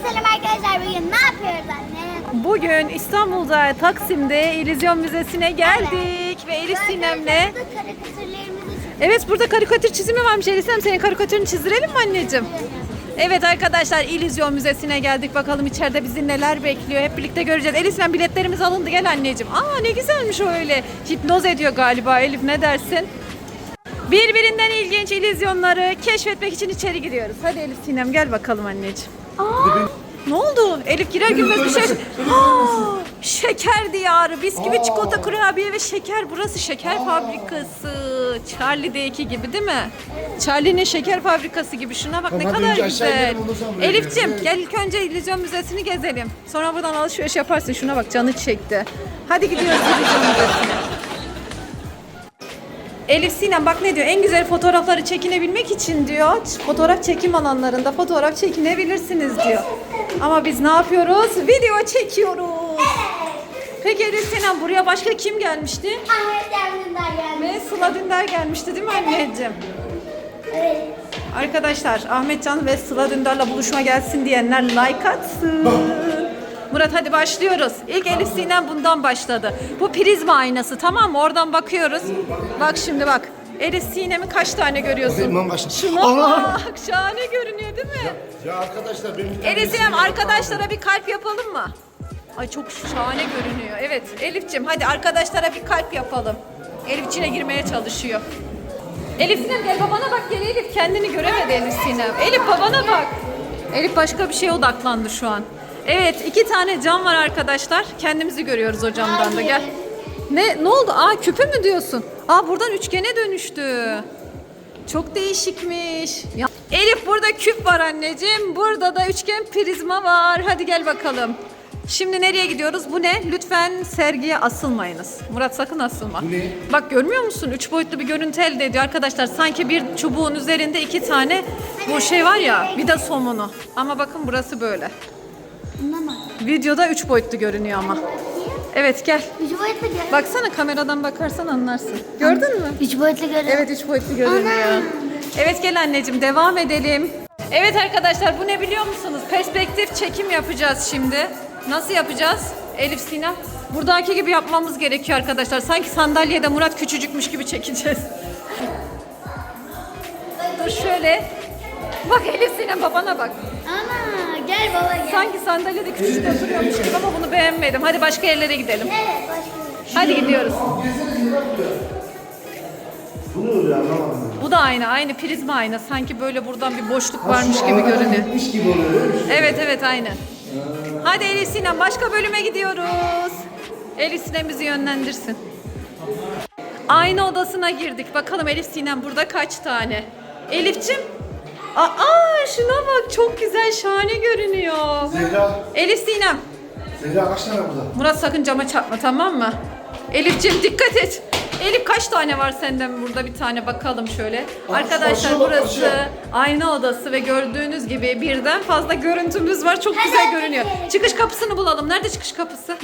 Selam arkadaşlar. Bugün ne yapıyoruz anne? Bugün İstanbul'da Taksim'de İllüzyon Müzesi'ne geldik ve Elif Sinem'le. Evet burada karikatür çizimi varmış Elif Sinem senin karikatürünü çizdirelim mi anneciğim? Evet arkadaşlar İllüzyon Müzesi'ne geldik bakalım içeride bizi neler bekliyor hep birlikte göreceğiz. Elif Sinem biletlerimiz alındı gel anneciğim. Aa ne güzelmiş o öyle hipnoz ediyor galiba Elif ne dersin? Birbirinden ilginç illüzyonları keşfetmek için içeri giriyoruz. Hadi Elif Sinem gel bakalım anneciğim. Aa, ne oldu? Elif girer girmez bir şey. Aa, şeker diyarı, bisküvi, çikolata, kurabiye ve şeker. Burası şeker fabrikası. Charlie'deki gibi değil mi? Charlie'nin şeker fabrikası gibi. Şuna bak ne Tamam, kadar önce aşağı güzel. inelim, ondan sonra buraya Elif'ciğim gel ilk önce İllüzyon Müzesi'ni gezelim. Sonra buradan alışveriş yaparsın. Şuna bak canı çekti. Hadi gidiyoruz İllüzyon Müzesi'ne. Elif Sinem bak ne diyor? En güzel fotoğrafları çekinebilmek için diyor. Fotoğraf çekim alanlarında fotoğraf çekinebilirsiniz diyor. Ama biz ne yapıyoruz? Video çekiyoruz. Peki Elif Sinem buraya başka kim gelmişti? Ahmet geldi. Ve Sıla Dündar gelmişti değil mi anneciğim? Evet. Arkadaşlar Ahmetcan ve Sıla Dündar'la buluşma gelsin diyenler like atsın. Murat hadi başlıyoruz. İlk Elif Sinem bundan başladı. Bu prizma aynası tamam mı? Oradan bakıyoruz. Bak şimdi bak. Elif Sinem'i kaç tane görüyorsun? Kaç- Şuna bak. Şahane görünüyor değil mi? Ya arkadaşlar benim bir tane Elif Sinem resim arkadaşlara bir kalp yapalım mı? Ay çok şahane görünüyor. Evet Elif'ciğim hadi arkadaşlara bir kalp yapalım. Elif içine girmeye çalışıyor. Elif Sinem gel babana bak gel Elif kendini göremedi Elif Sinem. Elif babana bak. Elif başka bir şeye odaklandı şu an. Evet iki tane cam var arkadaşlar. Kendimizi görüyoruz o camdan da gel. Ne ne oldu? Aa küpe mü diyorsun? Aa buradan üçgene dönüştü. Çok değişikmiş. Ya, Elif burada küp var anneciğim. Burada da üçgen prizma var. Hadi gel bakalım. Şimdi nereye gidiyoruz? Bu ne? Lütfen sergiye asılmayınız. Murat sakın asılma. Bu ne? Bak görmüyor musun? Üç boyutlu bir görüntü elde ediyor arkadaşlar. Sanki bir çubuğun üzerinde iki tane bu şey var ya vida somunu. Ama bakın burası böyle. Anlamadım. Videoda üç boyutlu görünüyor ama. Evet gel. Üç boyutlu gör. Baksana kameradan bakarsan anlarsın. Gördün mü? Üç boyutlu gör. Evet üç boyutlu görünüyor. Evet gel anneciğim devam edelim. Evet arkadaşlar bu ne biliyor musunuz? Perspektif çekim yapacağız şimdi. Nasıl yapacağız? Elif Sinem. Buradaki gibi yapmamız gerekiyor arkadaşlar. Sanki sandalyede Murat küçücükmüş gibi çekeceğiz. Dur şöyle. Bak Elif Sinem babana bak. Ana gel baba gel. Sanki sandalyede küçücük oturuyormuş gibi ama bunu beğenmedim. Hadi başka yerlere gidelim. Evet başka. Hadi gidiyoruz. Bu ne oluyor anlamadım. Bu da aynı. Aynı prizma aynı. Sanki böyle buradan bir boşluk varmış gibi görünüyor. Gitmiş gibi oluyor değil mi? Evet evet aynı. Hadi Elif Sinem başka bölüme gidiyoruz. Elif Sinem bizi yönlendirsin. Aynı odasına girdik. Bakalım Elif Sinem burada kaç tane? Elifçim. Aa şuna bak çok güzel şahane görünüyor. Zehra, Elif Sinem. Zehra kaç tane burada? Murat sakın cama çarpma tamam mı? Elif'ciğim dikkat et. Elif kaç tane var senden burada bir tane bakalım şöyle. Arkadaşlar açıyor bak, burası açıyor. ayna odası ve gördüğünüz gibi birden fazla görüntümüz var. Çok güzel görünüyor. Çıkış kapısını bulalım. Nerede çıkış kapısı?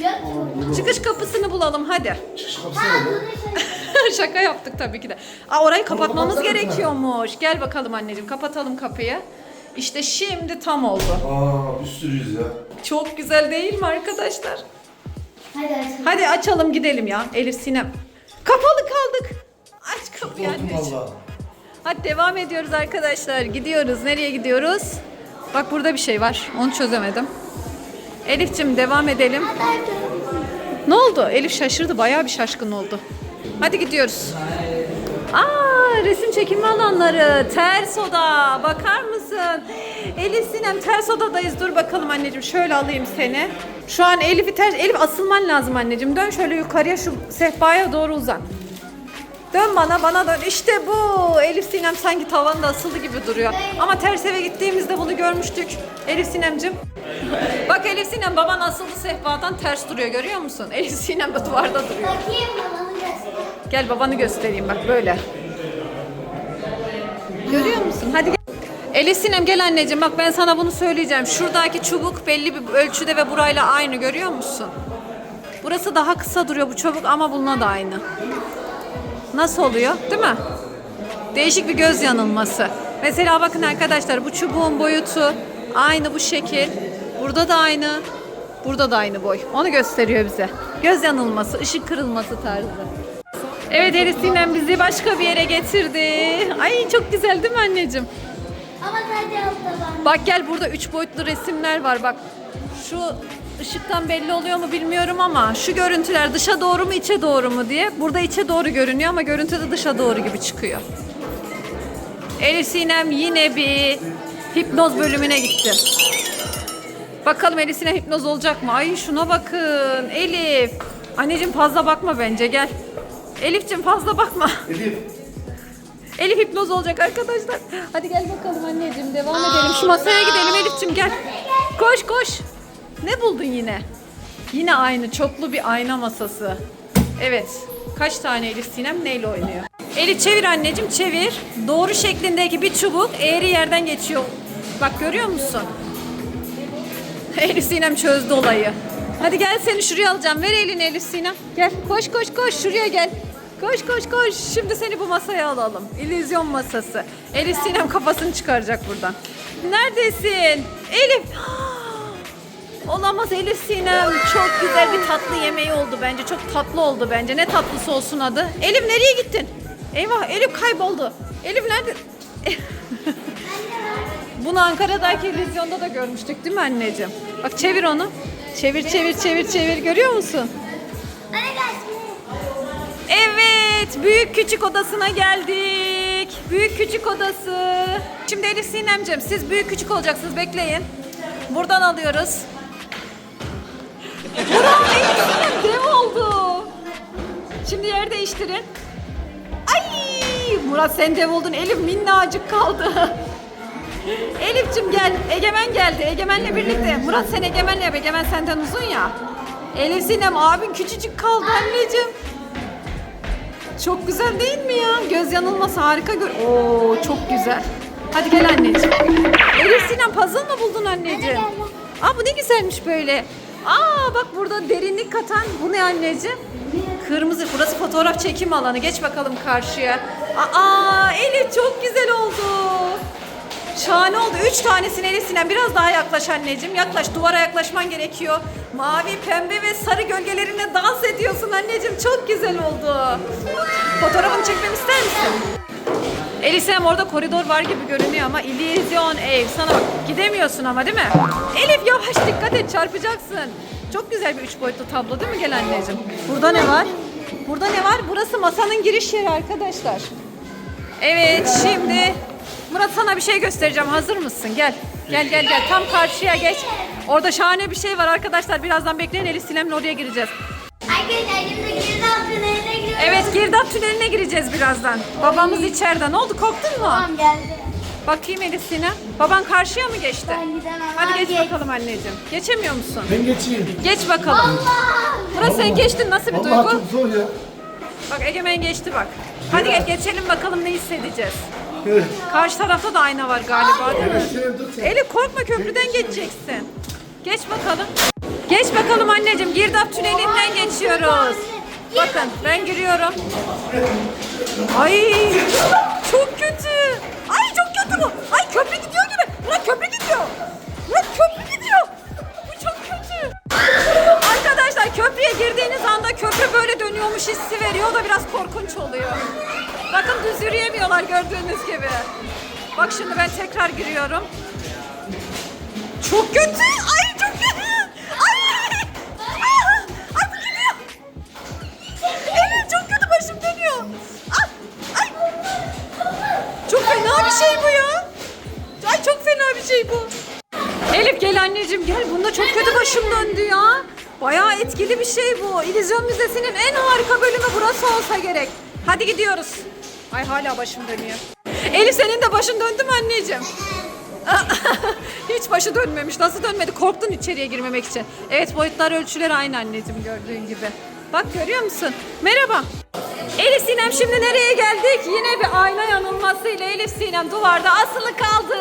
Çıkış kapısını bulalım hadi. Çıkış kapısı? Şaka yaptık tabii ki de. Aa, orayı kapatmamız gerekiyormuş. Gel bakalım anneciğim kapatalım kapıyı. İşte şimdi tam oldu. Aa bir sürüyüz ya. Çok güzel değil mi arkadaşlar? Hadi açalım. Hadi açalım gidelim ya Elif Sinem. Kapalı kaldık. Aç kapıyı anneciğim. Hadi devam ediyoruz arkadaşlar. Gidiyoruz. Nereye gidiyoruz? Bak burada bir şey var. Onu çözemedim. Elif'cim devam edelim. Ne oldu? Elif şaşırdı. Bayağı bir şaşkın oldu. Hadi gidiyoruz. Aa, resim çekilme alanları. Ters oda. Bakar mısın? Elif Sinem ters odadayız. Dur bakalım anneciğim. Şöyle alayım seni. Şu an Elif'i ters... Elif asılman lazım anneciğim. Dön şöyle yukarıya şu sehpaya doğru uzan. Dön bana, bana dön. İşte bu. Elif Sinem sanki tavanda asılı gibi duruyor. Ama ters eve gittiğimizde bunu görmüştük. Elif Sinemcim. Bak Elif Sinem baban asıldı sehpadan ters duruyor görüyor musun? Elif Sinem de duvarda duruyor. Bakayım. Gel babanı göstereyim bak böyle. Görüyor musun? Hadi gel. Elif Sinem gel anneciğim bak ben sana bunu söyleyeceğim. Şuradaki çubuk belli bir ölçüde ve burayla aynı görüyor musun? Burası daha kısa duruyor bu çubuk ama bununla da aynı. Nasıl oluyor? Değil mi? Değişik bir göz yanılması. Mesela bakın arkadaşlar bu çubuğun boyutu aynı bu şekil. Burada da aynı. Burada da aynı boy. Onu gösteriyor bize. Göz yanılması, ışık kırılması tarzı. Evet Elif Sinem bizi başka bir yere getirdi. Ay çok güzel değil mi anneciğim? Ama sadece altta var. Bak gel burada üç boyutlu resimler var bak. Şu ışıktan belli oluyor mu bilmiyorum ama şu görüntüler dışa doğru mu içe doğru mu diye. Burada içe doğru görünüyor ama görüntüde dışa doğru gibi çıkıyor. Elif Sinem yine bir hipnoz bölümüne gitti. Bakalım Elif Sinem hipnoz olacak mı? Ay şuna bakın Elif. Anneciğim fazla bakma bence gel. Elif'cim fazla bakma. Elif. Elif hipnoz olacak arkadaşlar. Hadi gel bakalım anneciğim devam edelim. Şu masaya gidelim Elif'ciğim gel. Koş koş. Ne buldun yine? Yine aynı çoklu bir ayna masası. Evet. Kaç tane Elif Sinem neyle oynuyor? Elif çevir anneciğim çevir. Doğru şeklindeki bir çubuk eğri yerden geçiyor. Bak görüyor musun? Elif Sinem çözdü olayı. Hadi gel seni şuraya alacağım. Ver elini Elif Sinem. Gel koş koş koş şuraya gel. Koş koş koş. Şimdi seni bu masaya alalım. İllüzyon masası. Elif Sinem kafasını çıkaracak buradan. Neredesin? Elif. Olamaz Elif Sinem. Çok güzel bir tatlı yemeği oldu bence. Çok tatlı oldu bence. Ne tatlısı olsun adı? Elif nereye gittin? Eyvah Elif kayboldu. Elif nerede? Bunu Ankara'daki illüzyonda da görmüştük değil mi anneciğim? Bak çevir onu. Çevir çevir çevir çevir görüyor musun? Evet, büyük küçük odasına geldik. Büyük küçük odası. Şimdi Elif Sinemciğim siz büyük küçük olacaksınız bekleyin. Buradan alıyoruz. Buram Elif Sinem dev oldu. Şimdi yer değiştirin. Ay Murat sen dev oldun. Elif minnacık kaldı. Elif'cim gel. Egemen geldi. Egemen'le birlikte. Murat sen Egemen'le yap. Egemen senden uzun ya. Elif Sinem abin küçücük kaldı anneciğim. Çok güzel değil mi ya? Göz yanılması harika gör. Oo çok güzel. Hadi gel anneciğim. Elif Sinem puzzle mı buldun anneciğim? Aa bu ne güzelmiş böyle. Aa bak burada derinlik katan bu ne anneciğim? Kırmızı. Burası fotoğraf çekim alanı. Geç bakalım karşıya. Aa Elif çok güzel oldu. Şahane oldu. Üç tanesini Elif Sinem. Biraz daha yaklaş anneciğim. Yaklaş. Duvara yaklaşman gerekiyor. Mavi, pembe ve sarı gölgelerine dans ediyorsun anneciğim. Çok güzel oldu. Fotoğrafını çekmemi ister misin? Elif Sinem orada koridor var gibi görünüyor ama illüzyon ev. Sana bak gidemiyorsun ama değil mi? Elif yavaş dikkat et çarpacaksın. Çok güzel bir üç boyutlu tablo değil mi gel anneciğim? Burada ne var? Burada ne var? Burası masanın giriş yeri arkadaşlar. Evet şimdi Murat sana bir şey göstereceğim. Hazır mısın? Gel. Gel gel gel. Tam karşıya geç. Orada şahane bir şey var arkadaşlar. Birazdan bekleyin. Elif Sinem'le oraya gireceğiz. Arkadaşlar şimdi girdap tüneline giriyoruz. Evet girdap tüneline gireceğiz birazdan. Babamız içeride. Ne oldu? Korktun mu? Tamam geldi. Bakayım Elif Sinem. Baban karşıya mı geçti? Ben gidemem. Hadi geç geç. bakalım anneciğim. Geçemiyor musun? Ben geçeyim. Geç bakalım. Allah! Murat sen geçtin. Nasıl bir Vallahi duygu? çok zor ya. Bak Egemen geçti bak. Hadi gel geçelim bakalım ne hissedeceğiz. Karşı tarafta da ayna var galiba değil mi? Elif korkma köprüden geçeceksin. Geç bakalım. Geç bakalım anneciğim. Girdap tünelinden geçiyoruz. Bakın ben giriyorum. Ay çok kötü. Ay çok kötü bu. Ay köprü gidiyor gibi. Murat köprü gidiyor. Murat köprü gidiyor. Bu çok kötü. Arkadaşlar köprüye girdiğiniz anda köprü böyle dönüyormuş hissi veriyor. O da biraz korkunç oluyor. Bakın düz yürüyemiyorlar gördüğünüz gibi. Bak şimdi ben tekrar giriyorum. Çok kötü. Ay çok kötü. Ay. Ay, ay bu gidiyor. Evet çok kötü başım dönüyor. Ay. Ay. Çok fena bir şey bu ya. Ay çok fena bir şey bu. Elif gel anneciğim gel. Bunda çok kötü başım döndü ya. Bayağı etkili bir şey bu. İllüzyon Müzesi'nin en harika bölümü burası olsa gerek. Hadi gidiyoruz. Ay hala başım dönüyor. Elif senin de başın döndü mü anneciğim? Hiç başı dönmemiş. Nasıl dönmedi? Korktun içeriye girmemek için. Evet boyutlar ölçüler aynı anneciğim gördüğün gibi. Bak görüyor musun? Merhaba. Elif Sinem şimdi nereye geldik? Yine bir ayna yanılmasıyla Elif Sinem duvarda asılı kaldı.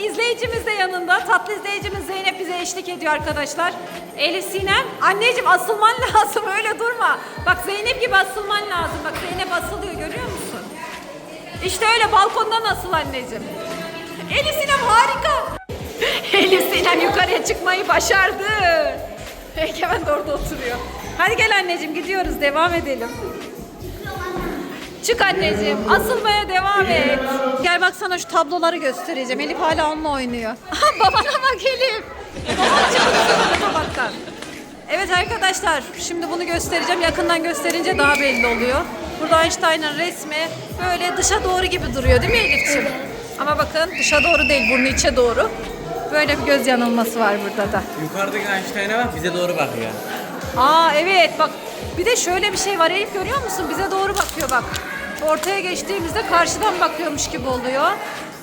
İzleyicimiz de yanında. Tatlı izleyicimiz Zeynep bize eşlik ediyor arkadaşlar. Elif Sinem anneciğim asılman lazım öyle durma. Bak Zeynep gibi asılman lazım. Bak Zeynep asılıyor görüyor musun? İşte öyle balkondan asıl anneciğim. Elif Sinem harika. Elif Sinem yukarıya çıkmayı başardı. Egemen de orada oturuyor. Hadi gel anneciğim gidiyoruz devam edelim. Çık anneciğim asılmaya devam et. Gel bak sana şu tabloları göstereceğim. Elif hala onunla oynuyor. Babana bak Elif. Baban çıktı sonra tabaktan. Evet arkadaşlar şimdi bunu göstereceğim. Yakından gösterince daha belli oluyor. Burada Einstein'ın resmi böyle dışa doğru gibi duruyor değil mi Elif'ciğim? Ama bakın dışa doğru değil burnu içe doğru. Böyle bir göz yanılması var burada da. Yukarıdaki Einstein'a bak bize doğru bakıyor. Aa evet bak bir de şöyle bir şey var Elif görüyor musun? Bize doğru bakıyor bak. Ortaya geçtiğimizde karşıdan bakıyormuş gibi oluyor.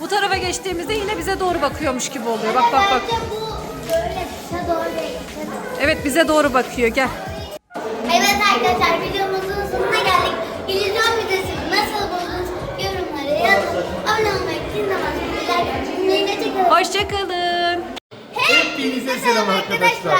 Bu tarafa geçtiğimizde yine bize doğru bakıyormuş gibi oluyor. Bak bak bak. Evet bize doğru bakıyor gel. Evet arkadaşlar videomuzun sonuna geldik. İllüzyon videosunu nasıl buldunuz? Yorumlara yazın. Abone olmayı, atmayı, Hoşçakalın. Hepinize selam arkadaşlar.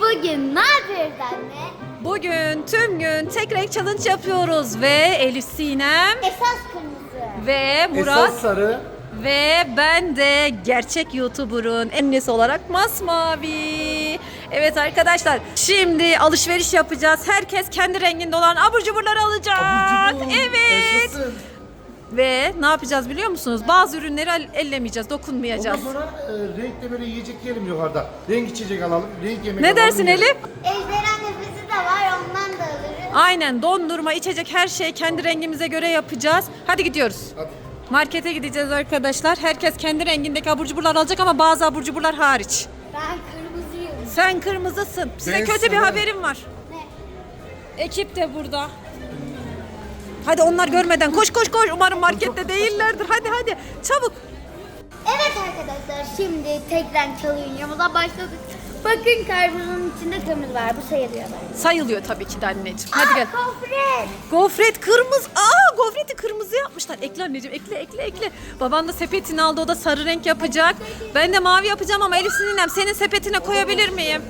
Bugün ne yapıyoruz anne? Bugün tüm gün tek renk challenge yapıyoruz ve Elif Sinem Esas kırmızı. ve Murat Esas sarı. ve ben de gerçek YouTuber'ın ennesi olarak masmavi. Evet arkadaşlar şimdi alışveriş yapacağız. Herkes kendi renginde olan abur cuburları alacak. Abur cubur. Evet. Yaşasın. Ve ne yapacağız biliyor musunuz? Bazı ürünleri el- ellemeyeceğiz, Ondan dokunmayacağız. sonra e, renkli böyle yiyecek yiyelim yukarıda. Renk içecek alalım, renk yemek Ne alalım. dersin yiyelim. Elif? Ejderha nefesi de var ondan da alırız. Aynen dondurma, içecek her şeyi kendi rengimize göre yapacağız. Hadi gidiyoruz. Hadi. Markete gideceğiz arkadaşlar. Herkes kendi rengindeki abur cuburlar alacak ama bazı abur cuburlar hariç. Ben. Sen kırmızısın. Size Ben kötü bir haberim var. Ne? Ekip de burada. Hadi onlar görmeden koş koş koş. Umarım markette değillerdir. Hadi hadi çabuk. Evet arkadaşlar şimdi tek renk çalıyorumuza başladık. Bakın karpuzun içinde kırmızı var bu sayılıyor bence. Sayılıyor tabii ki de anneciğim. Hadi gel. Gofret. Gofret kırmızı. Aa gofreti kırmızı yapmışlar. Ekle anneciğim ekle ekle ekle. Baban da sepetini aldı o da sarı renk yapacak. Ben de mavi yapacağım ama Elif Sinem senin sepetine koyabilir miyim?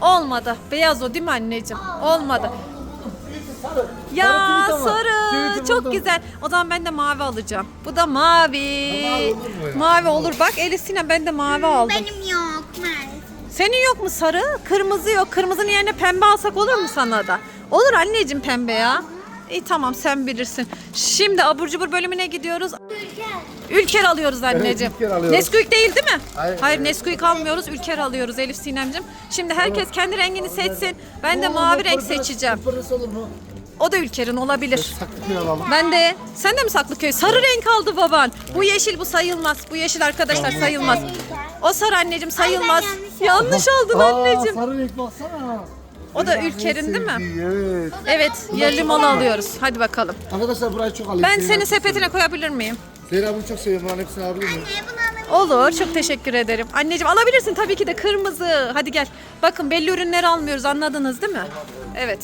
Olmadı. Beyaz o değil mi anneciğim? Olmadı. Sarı. Ya tweet ama. sarı Tweet'i çok buldum. güzel. O zaman ben de mavi alacağım. Bu da mavi. Mavi olur mu ya? Mavi olur. Bak Elif Sinem ben de mavi aldım. Benim yok. Senin yok mu sarı? Kırmızı yok. Kırmızının yerine pembe alsak olur mu sana da? Olur anneciğim pembe ya. İyi tamam sen bilirsin. Şimdi abur cubur bölümüne gidiyoruz. Ülker. Ülker alıyoruz anneciğim. Ülker alıyoruz. Nesquik değil değil mi? Hayır. Hayır Nesquik almıyoruz. Ülker alıyoruz Elif Sinemcim. Şimdi herkes kendi rengini seçsin. Ben de mavi renk seçeceğim. pırpırısı olur mu? O da Ülker'in olabilir. Saklıklı alalım. Ben de. Sen de mi Saklıköy? Sarı renk aldı baban. Bu yeşil bu sayılmaz. Bu yeşil arkadaşlar sayılmaz. O sarı anneciğim sayılmaz. Ay, ben Yanlış yanlış aldın Aa, anneciğim. sarı renk baksana. O da Ülker'in değil mi? sevdiği, Evet. Evet, yerli malı alıyoruz. Hadi bakalım. Arkadaşlar burayı çok alayım. Ben seni sepetine koyabilir miyim? Zehra bunu çok seviyorum. Bunların hepsini alabilir miyim? Bunu alayım? Olur, çok teşekkür ederim. Anneciğim alabilirsin tabii ki de kırmızı. Hadi gel. Bakın belli ürünleri almıyoruz anladınız değil mi? Evet.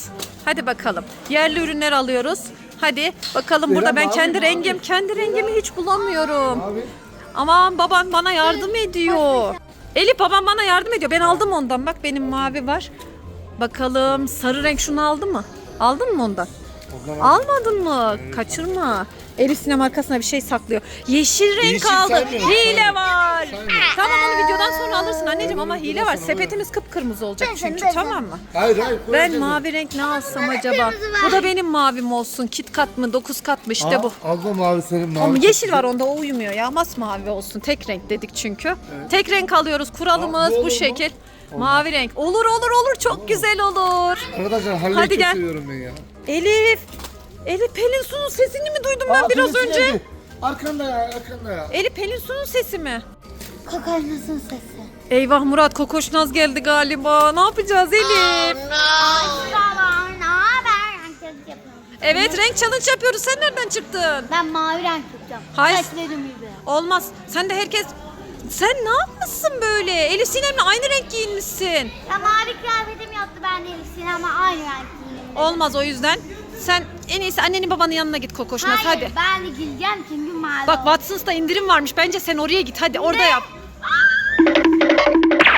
Hadi bakalım. Yerli ürünler alıyoruz. Hadi bakalım burada ben kendi rengim, kendi rengimi hiç bulamıyorum. Aman babam bana yardım ediyor. Elif babam bana yardım ediyor. Ben aldım ondan. Bak benim mavi var. Bakalım sarı renk şunu aldı mı? Aldın mı? Ondan Almadın mı? Kaçırma. Elif sinem arkasına bir şey saklıyor. Yeşil renk Yeşil aldı. saymıyorum, Hile saymıyorum. var. Saymıyorum. Tamam onu videodan sonra alırsın anneciğim ama hile var. Sepetimiz kıpkırmızı olacak çünkü tamam mı? Hayır hayır. Ben mavi renk ne alsam acaba? kırmızı. Bu da benim mavim olsun. Kit kat mı? Dokuz kat mı? İşte Aa, bu. Abla mavi senin mavi. Ama yeşil var onda o uyumuyor ya. Masmavi olsun. Tek renk dedik çünkü. Tek renk alıyoruz. Kuralımız Aa, bu olur bu mu? şekil. Mavi renk. Olur olur olur. Çok güzel olur. Arkadaşlar Halil'i Hadi çok gel. seviyorum ben ya. Elif. Elif Pelin Su'nun sesini mi duydum ben Aa, biraz Pelin önce? Arkanda ya arkanda ya. Elif Pelin Su'nun sesi mi? Kokonasın sesi. Eyvah Murat Kokoşnaz geldi galiba. Ne yapacağız Elif? Ne haber? Renk challenge yapıyorum. Evet renk challenge yapıyoruz. Sen nereden çıktın? Ben mavi renk yapacağım. Hayır. Saçlarım gibi. Olmaz. Sen de herkes... Sen ne yapmışsın böyle? Elif Sinem'le aynı renk giyinmişsin. Ya mavi kıyafetim yoktu ben de Elif'sin ama aynı renk giyindim. Olmaz o yüzden. Sen en iyisi annenin babanın yanına git Kokoşnaz Hayır hadi. ben de giyeceğim çünkü mavi Bak. Watson's'ta indirim varmış. Bence sen oraya git. Hadi orada yap.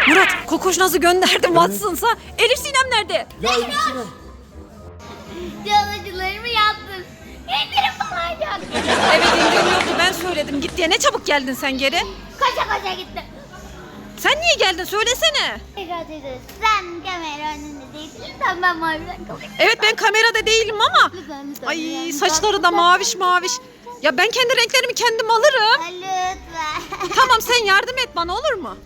Murat Kokoşnaz'ı gönderdim Watson's'a. Elif Sinem nerede? Ya Elif Sinem. Çalıcılarımı yaptım. İndirim falan yok. Evet indirim yoktu ben söyledim. Git diye ne çabuk geldin sen geri. Koşa koşa gittim. Sen niye geldin söylesene. Sen kamera önünde değilsin. Lütfen ben mavi renk alayım. Evet ben kamerada değilim ama. Lütfen lütfen. Ay lütfen. saçları da maviş maviş. Ya ben kendi renklerimi kendim alırım. Lütfen. Tamam sen yardım et bana olur mu?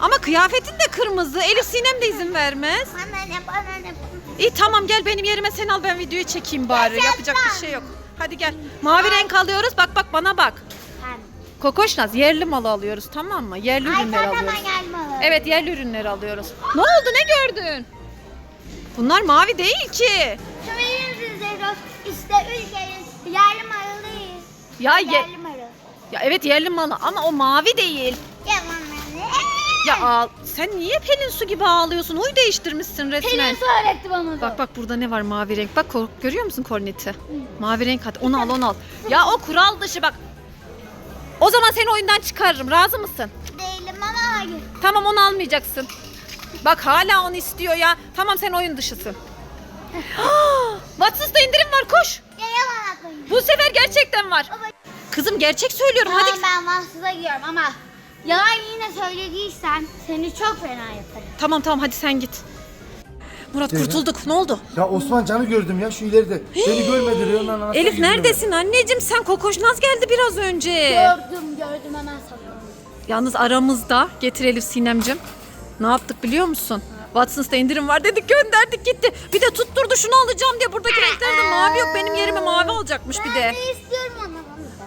Ama kıyafetin de kırmızı. Elif Sinem de izin vermez. Bana ne bana ne. İyi tamam gel benim yerime sen al ben videoyu çekeyim bari. Yapacak bir şey yok. Hadi gel. Mavi renk alıyoruz. Bak bak bana bak. Kokoşnaz yerli malı alıyoruz tamam mı? Yerli Ay ürünler alıyoruz. hemen gelme alalım. Evet yerli ürünleri alıyoruz. Ne oldu ne gördün? Bunlar mavi değil ki. Verir misiniz Zehra? İşte ülkenin yerli değil. Ya ye- Yerli malı. ya evet yerli malı ama o mavi değil. Yaman Ya ağ- sen niye Pelin su gibi ağlıyorsun? Huy değiştirmişsin resmen. Pelin öğretti bana da. Bak bak burada ne var mavi renk. Bak görüyor musun korneti? Mavi renk hadi onu al onu al. Ya o kural dışı bak. O zaman seni oyundan çıkarırım. Razı mısın? Değilim ama hayır. Tamam onu almayacaksın. Bak hala onu istiyor ya. Tamam sen oyun dışısın. Watson's'ta indirim var koş. Ya yalan atmayın. Bu sefer gerçekten var. Baba. Kızım gerçek söylüyorum Tamam hadi. ben mahsusa gidiyorum ama yalan yine söylediysen seni çok fena yaparım. Tamam tamam hadi sen git. Murat Zeynep. kurtulduk. Ne oldu? Ya Osman Can'ı gördüm ya şu ileride. Beni görmedi Reyon'un anasını Elif yüzüne. neredesin anneciğim? Sen Kokoşnaz geldi biraz önce. Gördüm gördüm hemen sanıyorum. Yalnız aramızda getir Elif Sinemcim. Ne yaptık biliyor musun? Watson's'ta indirim var dedik gönderdik gitti. Bir de tutturdu şunu alacağım diye buradaki renklerde mavi yok. Benim yerime mavi alacakmış bir de. Ben de istiyorum ama.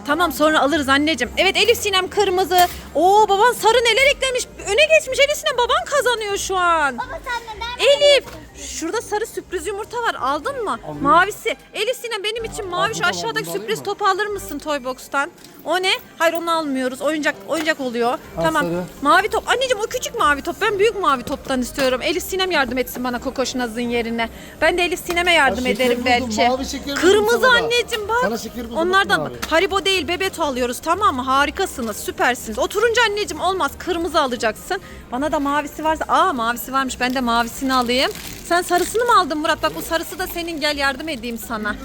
Tamam sonra alırız anneciğim. Evet Elif Sinem kırmızı. Oo baban sarı neler eklemiş. Öne geçmiş Elif Sinem baban kazanıyor şu an. Baba sen neden Elif şurada sarı sürpriz yumurta var aldın mı? Mavisi. Elif Sinem benim için mavi şu bunu da aşağıdaki sürpriz alayım topu alır mısın Toybox'tan? O ne? Hayır onu almıyoruz. Oyuncak oyuncak oluyor. tamam. sarı. Mavi top. Anneciğim o küçük mavi top. Ben büyük mavi toptan istiyorum. Elif Sinem yardım etsin bana Kokoşnaz'ın yerine. Ben de Elif Sinem'e yardım Ya şeker ederim buldum, belki. mavi şeker buldum Kırmızı sana da. anneciğim bak. Sana şeker buldum, Onlardan mavi. bak. Haribo değil Bebeto alıyoruz tamam mı? Harikasınız süpersiniz. Oturunca anneciğim olmaz kırmızı alacaksın. Bana da mavisi varsa aa mavisi varmış ben de mavisini alayım. Sen sarısını mı aldın Murat? Bak bu sarısı da senin gel yardım edeyim sana.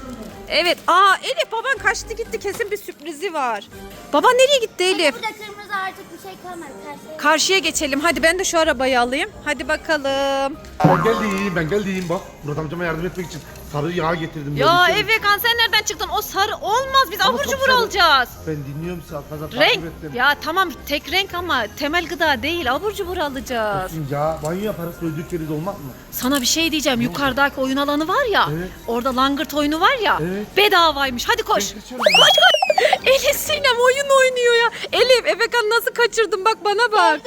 Evet. Aa Elif baban kaçtı gitti kesin bir sürprizi var. Baba nereye gitti Elif? Burada kırmızı artık bir şey kalmadı. Karşıya. Karşıya geçelim. Hadi ben de şu arabayı alayım. Hadi bakalım. Ben geldim ben geldim bak. Murat amcama yardım etmek için sarı yağ getirdim. Ya Geldim. Efekan sen nereden çıktın? O sarı olmaz. Biz Ama abur çok cubur sarı. alacağız. Ben dinliyorum sizi takip Renk. ettim. Ya tamam tek renk ama temel gıda değil. Abur cubur alacağız. Ya banyo yaparız öldükleri de olmaz mı? Sana bir şey diyeceğim. Yukarıdaki oyun alanı var ya. Evet. Orada langırt oyunu var ya. Evet. Bedavaymış. Hadi koş. Ben kaçıyorum. Koş koş. Elif Sinem oyun oynuyor ya. Elif Efekan nasıl kaçırdın bak bana bak.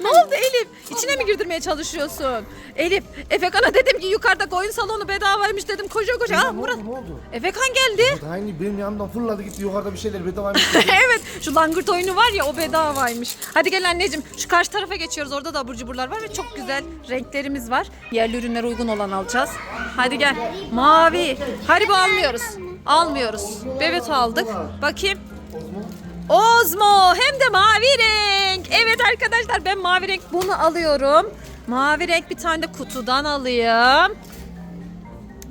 ne oldu Elif? İçine mi girdirmeye çalışıyorsun? Elif Efekan'a dedim ki yukarıdaki oyun salonu bedavaymış dedim. Koşa koşa. Ne Ha oldu, Murat. Ne oldu? Efekan geldi. Aynı benim yanımdan fırladı gitti yukarıda bir şeyler bedavaymış. evet şu langırt oyunu var ya o bedavaymış. Hadi gel anneciğim şu karşı tarafa geçiyoruz. Orada da abur cuburlar var ve çok güzel renklerimiz var. Yerli ürünlere uygun olan alacağız. Hadi gel. Mavi. Haribo almıyoruz. Almıyoruz. Bebet aldık. Bakayım. Ozmo hem de mavi renk. Evet arkadaşlar ben mavi renk bunu alıyorum. Mavi renk bir tane de kutudan alayım.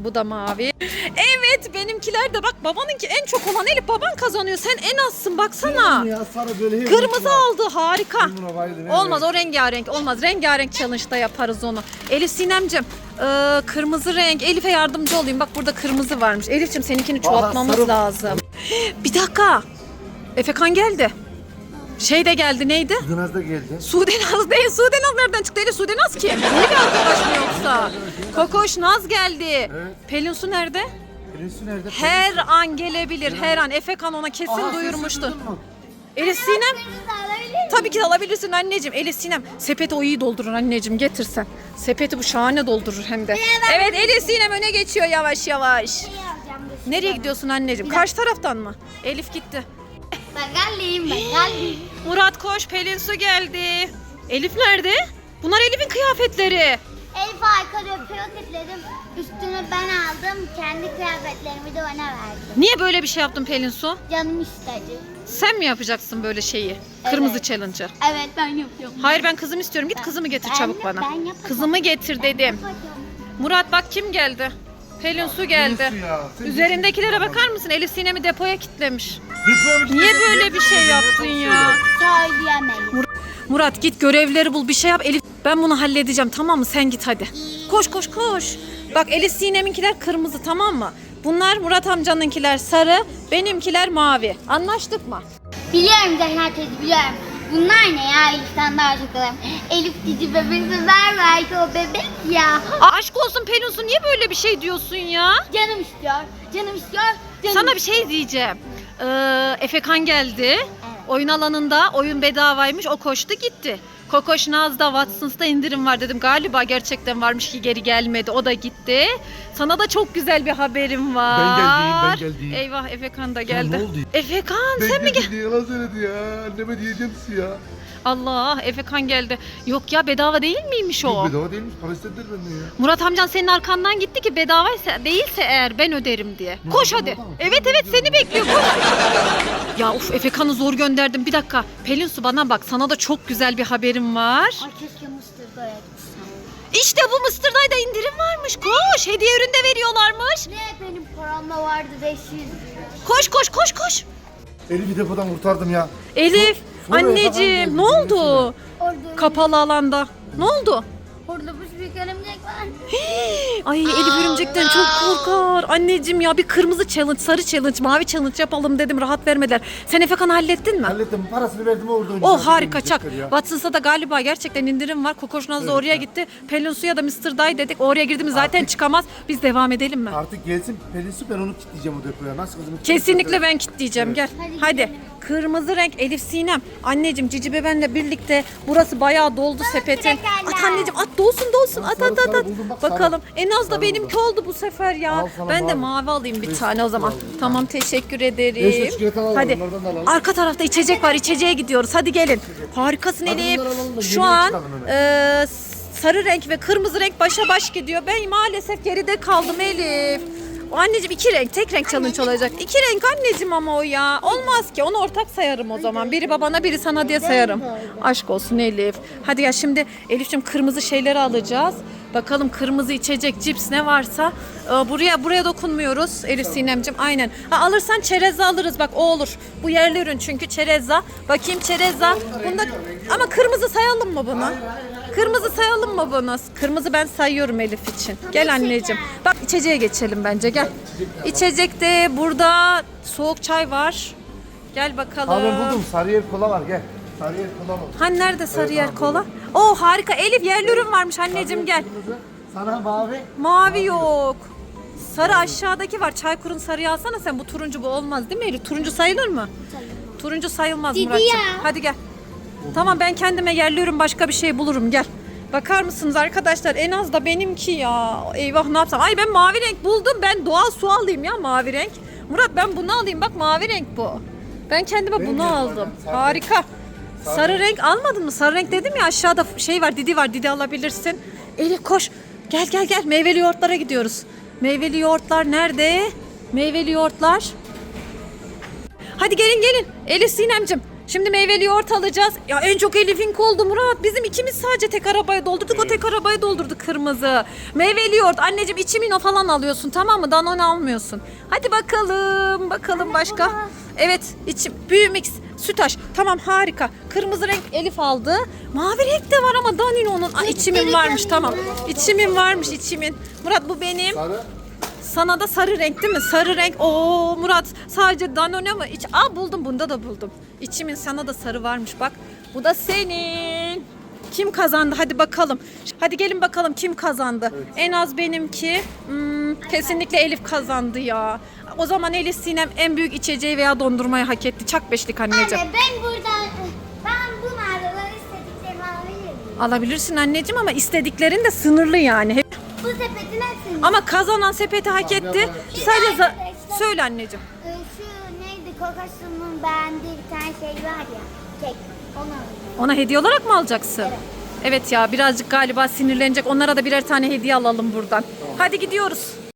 Bu da mavi. Evet benimkiler de bak babanınki en çok olan Elif baban kazanıyor. Sen en azsın baksana. ya sarı böyle her Kırmızı var. aldı harika. Buna bayıldım, evet. Olmaz o rengarenk olmaz. Rengarenk challenge'da yaparız onu. Elif Sinemcim e, kırmızı renk. Elif'e yardımcı olayım. Bak burada kırmızı varmış. Elif'cim seninkini çoğaltmamız sarı- lazım. Bir dakika. Efekan geldi. Şey de geldi neydi? Yunus da geldi. Sudenaz değil. Sudenaz nereden çıktı? Elif Sudenaz kim? Bir arkadaş mı yoksa? Kokoş Naz geldi. Evet. Pelin Su nerede? Pelinsu nerede? Her an gelebilir. Her an. Efekan ona kesin Aa, duyurmuştu. Elif Sinem. Tabii ki de alabilirsin anneciğim. Elif Sinem sepeti o iyi doldurur anneciğim getirsen. Sepeti bu şahane doldurur hem de. Evet Elif Sinem öne geçiyor yavaş yavaş. Nereye gidiyorsun anneciğim? Karşı taraftan mı? Elif gitti. Ben ben geldim. Murat koş Pelin Su geldi. Elif nerede? Bunlar Elif'in kıyafetleri. Elif arka öpüyor dedim. Üstünü ben aldım. Kendi kıyafetlerimi de ona verdim. Niye böyle bir şey yaptın Pelin Su? Canım istedi. Sen mi yapacaksın böyle şeyi? Evet. Kırmızı challenge'ı. Evet ben yapıyorum. Hayır ben kızımı istiyorum. Git kızımı getir Ben çabuk de- bana. ben yapacağım. Kızımı getir dedim. Murat bak kim geldi? Pelin Su geldi. Pelinsu ya, sen Üzerindekilere bakar mısın? Elif Sinem'i depoya kitlemiş. Bir Niye şey- böyle bir şey yaptın ya? Söyleyemeyiz. Murat git görevleri bul bir şey yap Elif. Ben bunu halledeceğim tamam mı? Sen git hadi. Koş koş koş. Bak Elif Sinem'inkiler kırmızı tamam mı? Bunlar Murat amcanınkiler sarı, benimkiler mavi. Anlaştık mı? Biliyorum Zehra teyze biliyorum. Bunlar ne ya Elif'ten daha çok. Elif cici bebek ver belki o bebek ya. Aşk olsun Pelinsu niye böyle bir şey diyorsun ya? Canım istiyor. Canım istiyor. Canım Sana bir şey diyeceğim. Ee, Efekan geldi. Oyun alanında oyun bedavaymış. O koştu gitti. Kokoş Naz'da Watson's'ta indirim var dedim. Galiba gerçekten varmış ki geri gelmedi. O da gitti. Sana da çok güzel bir haberim var. Ben geldim, ben geldim. Eyvah Efekan da Ya geldi. ne oldu? Efekan sen mi gel? diye yalan söyledi ya. Anneme diyeceğim size ya. Allah Efekan geldi. Yok ya bedava değil miymiş o? Yok bedava değilmiş. Para istediler benden ya. Murat amcan senin arkandan gitti ki bedavaysa değilse eğer ben öderim diye. Koş hadi. tamam. Evet evet seni bekliyor. Koş. ya uf Efekan'ı zor gönderdim. Bir dakika. Pelin Su bana bak sana da çok güzel bir haberim var. Ay keşke mısır da gitsem. İşte bu Mısır'dayda indirim varmış. Koş hediye üründe veriyorlarmış. Ne benim paramda vardı 500 lira. Koş koş koş koş. Elif'i depodan kurtardım ya. Elif anneciğim ne oldu? Orada, Kapalı alanda. Ne oldu? orada bir büyük örümcek var. Ay Elif örümcekten çok korkar. Anneciğim ya bir kırmızı challenge, sarı challenge, mavi challenge yapalım dedim rahat vermediler. Sen Efekan'ı hallettin mi? Hallettim. Parasını verdim orada. O oynayacağız. harika çak. Ya. Watson's'a da galiba gerçekten indirim var. Kokoşnaz da oraya gitti. Pelin Su'ya da Mr. Day dedik. Oraya girdiğimiz zaten çıkamaz. Biz devam edelim mi? Artık gelsin Pelinsu ben onu kilitleyeceğim o depoya. Nasıl kızım? Kesinlikle ben kilitleyeceğim. Gel. Hadi Hadi. gidelim. Kırmızı renk Elif Sinem. Anneciğim Cici bebenle birlikte burası bayağı doldu sepetin. At anneciğim at dolsun dolsun. At at at. at. buldum, bak, sarı. Bakalım. En az da Sarı benimki oldu bu sefer ya. Al sana Ben de mavi. mavi alayım bir tane o zaman. Tamam teşekkür ederim. çikolata alalım, Hadi. onlardan da alalım. Arka tarafta içecek var. İçeceğe gidiyoruz. Hadi gelin. Harikasın Hadi Elif. bunları alalım da Şu yemeğe an çıkalım e, sarı renk ve kırmızı renk başa baş gidiyor. Ben maalesef geride kaldım Elif. O anneciğim iki renk, tek renk challenge olacak. İki renk anneciğim ama o ya. Olmaz ki. Onu ortak sayarım o zaman. Biri babana, biri sana diye sayarım. Aşk olsun Elif. Hadi ya şimdi Elif'ciğim kırmızı şeyleri alacağız. Bakalım kırmızı içecek, cips ne varsa. Ee, buraya buraya dokunmuyoruz Elif Sinemcim. Aynen. Ha, alırsan çerezza alırız bak o olur. Bu yerli ürün çünkü çerezza. Bakayım çerezza. Bunda ama kırmızı sayalım mı bunu? Kırmızı sayalım mı bunu? Kırmızı ben sayıyorum Elif için. Gel anneciğim. Bak içeceğe geçelim bence gel. İçecekte burada soğuk çay var. Gel bakalım. Abi ben buldum. Sarıyer kola var gel. Sarıyer kola var. Hani nerede Sarıyer kola? Oh harika Elif yerli ürün varmış anneciğim gel. Kırmızı, Sana mavi. Mavi yok. Sarı aşağıdaki var. Çaykur'un sarıyı alsana sen. Bu turuncu bu olmaz değil mi Elif? Turuncu sayılır mı? Turuncu sayılmaz Didi Muratcığım. ya. Hadi gel. Tamam ben kendime yerli ürün başka bir şey bulurum gel. Bakar mısınız arkadaşlar en az da benimki ya. Eyvah ne yapsam. Ay ben mavi renk buldum. Ben doğal su alayım ya mavi renk. Murat ben bunu alayım. Bak mavi renk bu. Ben kendime Benim bunu aldım. zaten sarı Harika. Sarı renk almadın mı? Sarı renk dedim ya aşağıda şey var Didi var Didi alabilirsin. Elif koş. Gel gel gel meyveli yoğurtlara gidiyoruz. Meyveli yoğurtlar nerede? Meyveli yoğurtlar. Hadi gelin gelin. Elif Sinemcim. Şimdi meyveli yoğurt alacağız. Ya en çok Elif'in oldu Murat. Bizim ikimiz sadece tek arabaya doldurduk. O tek arabaya doldurdu kırmızı. Meyveli yoğurt. Anneciğim içimino falan alıyorsun tamam mı? Danone almıyorsun. Hadi bakalım. Bakalım başka. Evet içim. Büyümix. Sütaş. Tamam harika. Kırmızı renk Elif aldı. Mavi renk de var ama Danino'nun. Aa, içimin varmış tamam. İçimin varmış içimin. Murat bu benim. Sarı. Sana da sarı renk değil mi? Sarı renk. Oo Murat sadece Danone mı? İç... Aa buldum bunda da buldum. İçimin sana da sarı varmış bak. Bu da senin. Kim kazandı? Hadi bakalım. Hadi gelin bakalım kim kazandı? En az benimki. Hmm, kesinlikle Elif kazandı ya. O zaman Elif Sinem en büyük içeceği veya dondurmayı hak etti. Çak beşlik anneciğim. Anne ben buradan ben bu mağaraları istediklerimi alabilirim. Alabilirsin anneciğim ama istediklerin de sınırlı yani. Bu sepetin hepsini. Ama kazanan sepeti hak etti. Sadece za- söyle anneciğim. Ee, Şu neydi Kokoşlu'nun beğendiği bir tane şey var ya. Kek. Onu alayım. Ona hediye olarak mı alacaksın? Evet. ya birazcık galiba sinirlenecek. Onlara da birer tane hediye alalım buradan. Hadi gidiyoruz.